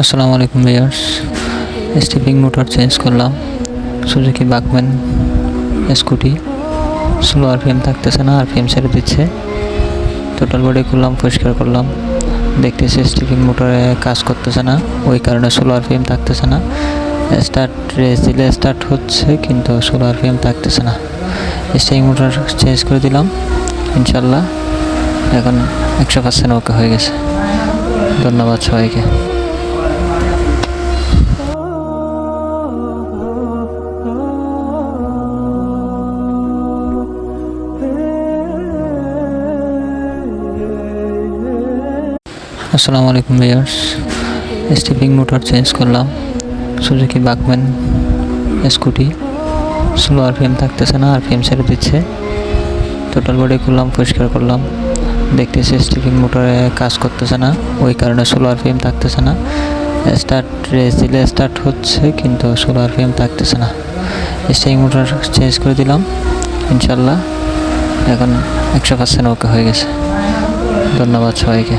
আসসালামু আলাইকুম viewers. Stepping motor change করলাম। Suzuki Burgman scooty slow RPM থাকতেছে না আরপিএম ছেড়ে দিচ্ছে। টোটাল বডি করলাম পরিষ্কার করলাম। দেখতেছি স্টিপিং মোটরে কাজ করতেছে না, ওই কারণে স্লো আরপিএম থাকতেছে না। স্টার্ট রেস দিলে স্টার্ট হচ্ছে, কিন্তু স্লো আরপিএম থাকতেছে না। স্টিপিং মোটর চেঞ্জ করে দিলাম, ইনশাল্লাহ। এখন একশো পার্সেন্ট ওকে হয়ে গেছে। ধন্যবাদ সবাইকে। আসসালামু আলাইকুম ভিউয়ার্স। স্টিপিং মোটর চেঞ্জ করলাম। Suzuki Burgman scooty slow RPM থাকতেছে না, আর আরপিএম ছেড়ে দিচ্ছে। টোটাল বডি করলাম পরিষ্কার করলাম। দেখতেছি স্টিপিং মোটরে কাজ করতেছে না, ওই কারণে স্লো আরপিএম থাকতেছে না। স্টার্ট রেস দিলে স্টার্ট হচ্ছে, কিন্তু স্লো আরপিএম থাকতেছে না। স্টিপিং মোটর চেঞ্জ করে দিলাম, ইনশাল্লাহ। এখন একশো পার্সেন্ট ওকে হয়ে গেছে। ধন্যবাদ সবাইকে।